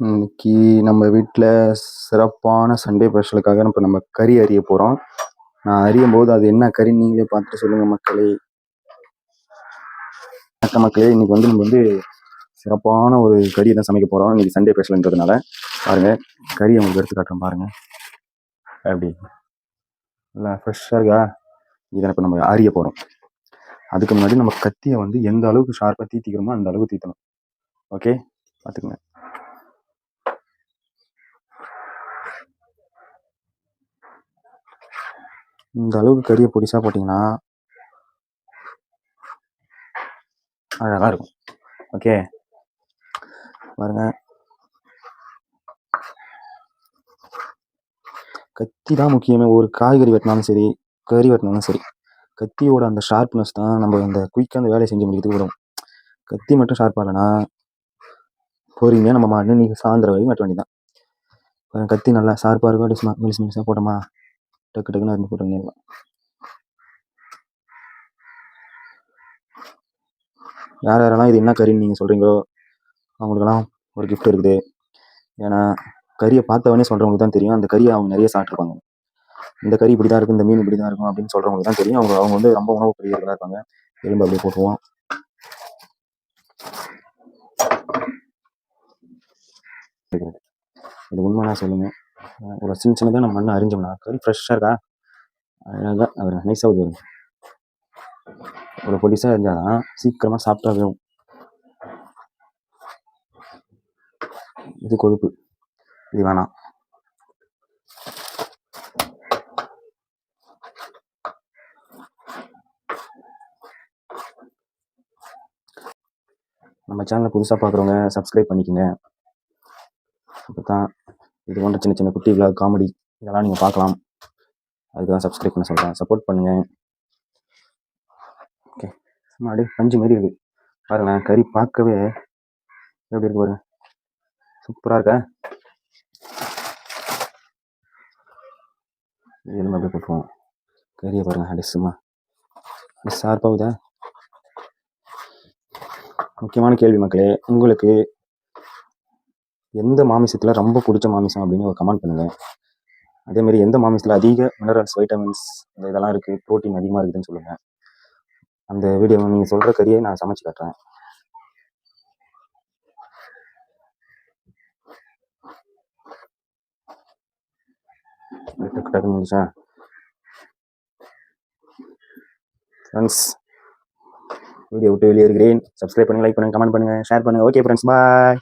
இன்னைக்கு நம்ம வீட்டில் சிறப்பான சண்டே ஸ்பெஷலுக்காக இப்போ நம்ம கறி அறிய போகிறோம் நான் அறியும் போது அது என்ன கறி நீங்களே பார்த்துட்டு சொல்லுங்கள் மக்களே. வணக்கம் மக்களே. இன்னைக்கு வந்து நம்ம வந்து சிறப்பான ஒரு கறி தான் சமைக்க போகிறோம் இன்னைக்கு சண்டே ஸ்பெஷல்ன்றதுனால பாருங்கள் கறி உங்களுக்கு எடுத்து காட்டுறோம் பாருங்கள் அப்படி நல்லா ஃப்ரெஷ்ஷாக இருக்கா? இதை இப்போ நம்ம அறிய போகிறோம் அதுக்கு முன்னாடி நம்ம கத்தியை வந்து எந்த அளவுக்கு ஷார்ப்பாக தீத்திக்கிறோமோ அந்த அளவுக்கு தீத்தணும். ஓகே பார்த்துக்குங்க. இந்த அளவுக்கு கறியை பொடிசாக போட்டிங்கன்னா அழகாக இருக்கும். ஓகே பாருங்க. கத்தி தான் முக்கியமே. ஒரு காய்கறி வெட்டினாலும் சரி கறி வெட்டினாலும் சரி கத்தியோட அந்த ஷார்ப்னஸ் தான் நம்ம அந்த குயிக்காக அந்த வேலையை செஞ்சு முடிக்கிறதுக்கு விடும் கத்தி மட்டும் ஷார்ப்பாக இல்லைன்னா பொறுமையாக நம்ம மாட்டு நீங்கள் சாயந்தரம் வரைக்கும் வெட்ட வேண்டியதான் கத்தி நல்லா ஷார்ப்பாக இருக்கும் டிஸ்மா மெலிஸ் மெலிசாக போட்டோமா? டக்கு டக்குன்னு அரிஞ்சு போட்டு வந்துடலாம் யார் யாரெல்லாம் இது என்ன கறின்னு நீங்கள் சொல்கிறீங்களோ அவங்களுக்கெல்லாம் ஒரு கிஃப்ட் இருக்குது. ஏன்னா கறியை பார்த்தவனே சொல்கிறவங்களுக்கு தான் தெரியும். அந்த கறியை அவங்க நிறைய சாப்பிட்ருப்பாங்க இந்த கறி இப்படி தான் இருக்கும் இந்த மீன் இப்படி தான் இருக்கும் அப்படின்னு சொல்கிறவங்களுக்கு தான் தெரியும். அவங்க அவங்க வந்து ரொம்ப உணவு பிரியர்களாக இருப்பாங்க. எலும்பு அப்படியே போட்டுருவோம். இது உண்மைனா சொல்லுங்கள் ஒரு சின்ன சின்னதாக நம்ம மண்ணை அரிஞ்சோம்னா கறி ஃப்ரெஷ்ஷாக இருக்கா? அழகாக அவர் நைஸாக வருது ஒரு பொடிசாக இருந்தாதான் சீக்கிரமாக சாப்பிட்டா வேணும் இது கொழுப்பு. இது வேணாம். நம்ம சேனலை புதுசாக பார்க்குறவங்க சப்ஸ்கிரைப் பண்ணிக்கோங்க. அப்போ தான் இது போன்ற சின்ன சின்ன குட்டி விழா காமெடி இதெல்லாம் நீங்கள் பார்க்கலாம். அதுக்கு தான் சப்ஸ்கிரைப் பண்ண சொல்கிறேன் சப்போர்ட் பண்ணுங்கள் ஓகே சும்மா அப்படியே பஞ்சு மாதிரி இருக்குது பாருங்களேன் கறி பார்க்கவே எப்படி இருக்கு பாருங்க. சூப்பராக இருக்கா? எலும்பு அப்படியே போட்டுருவோம். கறியை பாருங்க அப்படியே சும்மா அப்படியே ஷார்ப்பாகுதா முக்கியமான கேள்வி மக்களே உங்களுக்கு எந்த மாமிசத்தில் ரொம்ப பிடிச்ச மாமிசம் அப்படின்னு ஒரு கமெண்ட் பண்ணுங்கள் அதேமாரி எந்த மாமிசத்தில் அதிக மினரல்ஸ் வைட்டமின்ஸ் இந்த இதெல்லாம் இருக்குது ப்ரோட்டீன் அதிகமாக இருக்குதுன்னு சொல்லுங்கள் அந்த வீடியோ நீங்கள் சொல்கிற கறியை நான் சமைச்சு காட்டுறேன். டக்கு டக்கு முடிச்சா ஃப்ரெண்ட்ஸ் வீடியோ விட்டு வெளியே இருக்கிறேன் சப்ஸ்கிரைப் பண்ணுங்க லைக் பண்ணுங்க கமெண்ட் பண்ணுங்க ஷேர் பண்ணுங்க. Okay friends bye